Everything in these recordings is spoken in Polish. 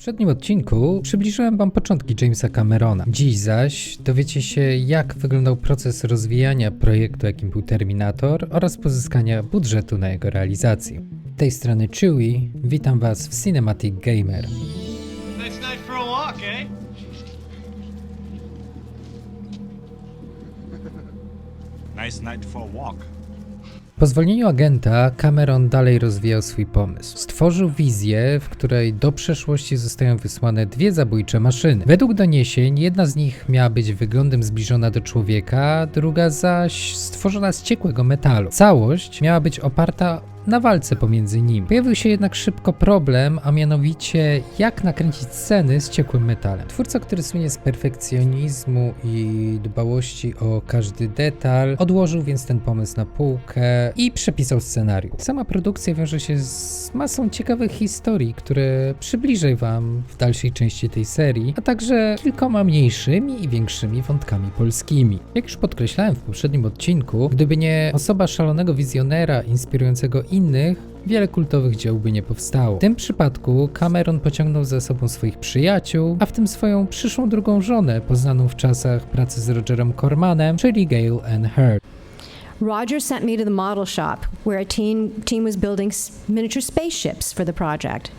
poprzednim odcinku przybliżyłem Wam początki Jamesa Camerona. Dziś zaś dowiecie się, jak wyglądał proces rozwijania projektu, jakim był Terminator oraz pozyskania budżetu na jego realizację. Z tej strony Chewie, witam Was w Cinematic Gamer. Nice night for a walk, Po zwolnieniu agenta Cameron dalej rozwijał swój pomysł. Stworzył wizję, w której do przeszłości zostają wysłane dwie zabójcze maszyny. Według doniesień jedna z nich miała być wyglądem zbliżona do człowieka, druga zaś stworzona z ciekłego metalu. Całość miała być oparta na walce pomiędzy nimi. Pojawił się jednak szybko problem, a mianowicie jak nakręcić sceny z ciekłym metalem. Twórca, który słynie z perfekcjonizmu i dbałości o każdy detal, odłożył więc ten pomysł na półkę i przepisał scenariusz. Sama produkcja wiąże się z masą ciekawych historii, które przybliżę Wam w dalszej części tej serii, a także kilkoma mniejszymi i większymi wątkami polskimi. Jak już podkreślałem w poprzednim odcinku, gdyby nie osoba szalonego wizjonera inspirującego innych, wiele kultowych dzieł by nie powstało. W tym przypadku Cameron pociągnął za sobą swoich przyjaciół, a w tym swoją przyszłą drugą żonę, poznaną w czasach pracy z Rogerem Cormanem, czyli Gail Ann Hurd. Roger sent me to the model shop where a team, team was building miniature spaceships for the project.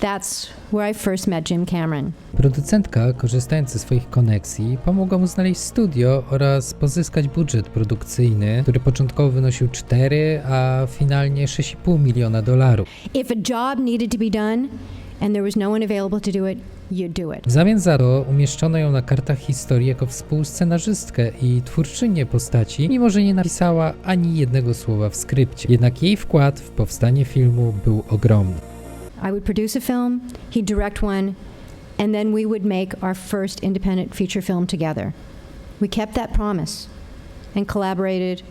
That's where I first met Jim Cameron. Producentka, korzystając ze swoich koneksji, pomogła mu znaleźć studio oraz pozyskać budżet produkcyjny, który początkowo wynosił 4, a finalnie 6,5 miliona dolarów. If a job needed to be done and there was no one available to do it. W zamian za to umieszczono ją na kartach historii jako współscenarzystkę i twórczynię postaci, mimo że nie napisała ani jednego słowa w skrypcie. Jednak jej wkład w powstanie filmu był ogromny. I would produce a film, he'd direct one, and then we would make our first independent feature film together. We kept that promise and collaborated.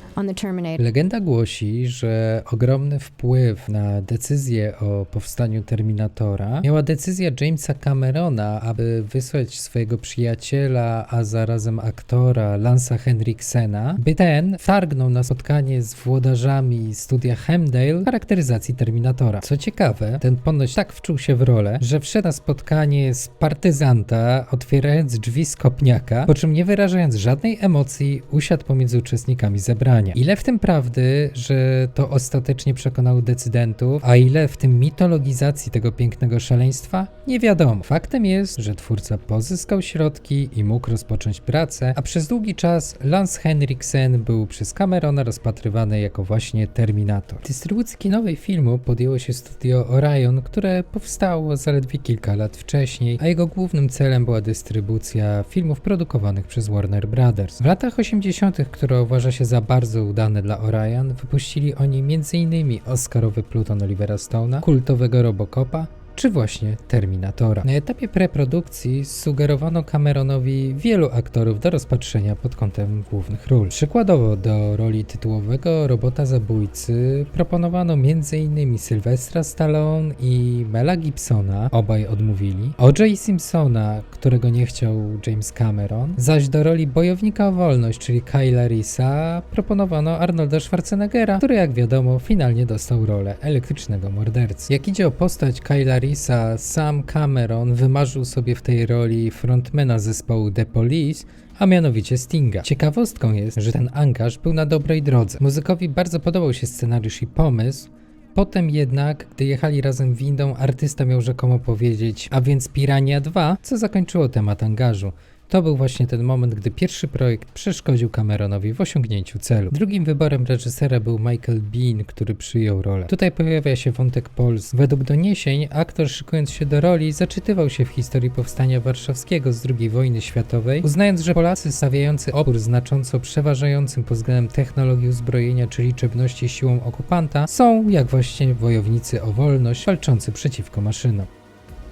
Legenda głosi, że ogromny wpływ na decyzję o powstaniu Terminatora miała decyzja Jamesa Camerona, aby wysłać swojego przyjaciela, a zarazem aktora Lansa Henriksena, by ten wtargnął na spotkanie z włodarzami studia Hemdale charakteryzacji Terminatora. Co ciekawe, ten ponoć tak wczuł się w rolę, że wszedł na spotkanie z partyzanta, otwierając drzwi z kopniaka, po czym nie wyrażając żadnej emocji, usiadł pomiędzy uczestnikami zebrania. Ile w tym prawdy, że to ostatecznie przekonało decydentów, a ile w tym mitologizacji tego pięknego szaleństwa? Nie wiadomo. Faktem jest, że twórca pozyskał środki i mógł rozpocząć pracę, a przez długi czas Lance Henriksen był przez Camerona rozpatrywany jako właśnie Terminator. Dystrybucji kinowej filmu podjęło się studio Orion, które powstało zaledwie kilka lat wcześniej, a jego głównym celem była dystrybucja filmów produkowanych przez Warner Brothers. W latach 80., które uważa się za bardzo udane dla Orion, wypuścili oni m.in. Oscarowy Pluton Olivera Stone'a, kultowego Robocopa, czy właśnie Terminatora. Na etapie preprodukcji sugerowano Cameronowi wielu aktorów do rozpatrzenia pod kątem głównych ról. Przykładowo do roli tytułowego robota zabójcy proponowano m.in. Sylwestra Stallone i Mela Gibsona, obaj odmówili, O.J. Simpsona, którego nie chciał James Cameron, zaś do roli bojownika o wolność, czyli Kyla Risa, proponowano Arnolda Schwarzeneggera, który jak wiadomo finalnie dostał rolę elektrycznego mordercy. Jak idzie o postać Kyla Risa, sam Cameron wymarzył sobie w tej roli frontmana zespołu The Police, a mianowicie Stinga. Ciekawostką jest, że ten angaż był na dobrej drodze. Muzykowi bardzo podobał się scenariusz i pomysł, Potem jednak, gdy jechali razem windą, artysta miał rzekomo powiedzieć, a więc Pirania 2, co zakończyło temat angażu. To był właśnie ten moment, gdy pierwszy projekt przeszkodził Cameronowi w osiągnięciu celu. Drugim wyborem reżysera był Michael Bean, który przyjął rolę. Tutaj pojawia się wątek Pols. Według doniesień aktor szykując się do roli zaczytywał się w historii powstania warszawskiego z II wojny światowej, uznając, że Polacy stawiający opór znacząco przeważającym pod względem technologii uzbrojenia czy liczebności siłą okupanta są jak właśnie wojownicy o wolność walczący przeciwko maszynom.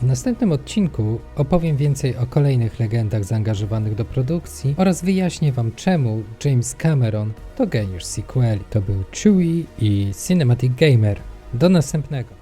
W następnym odcinku opowiem więcej o kolejnych legendach zaangażowanych do produkcji oraz wyjaśnię Wam czemu James Cameron to geniusz sequeli. To był Chewie i Cinematic Gamer. Do następnego.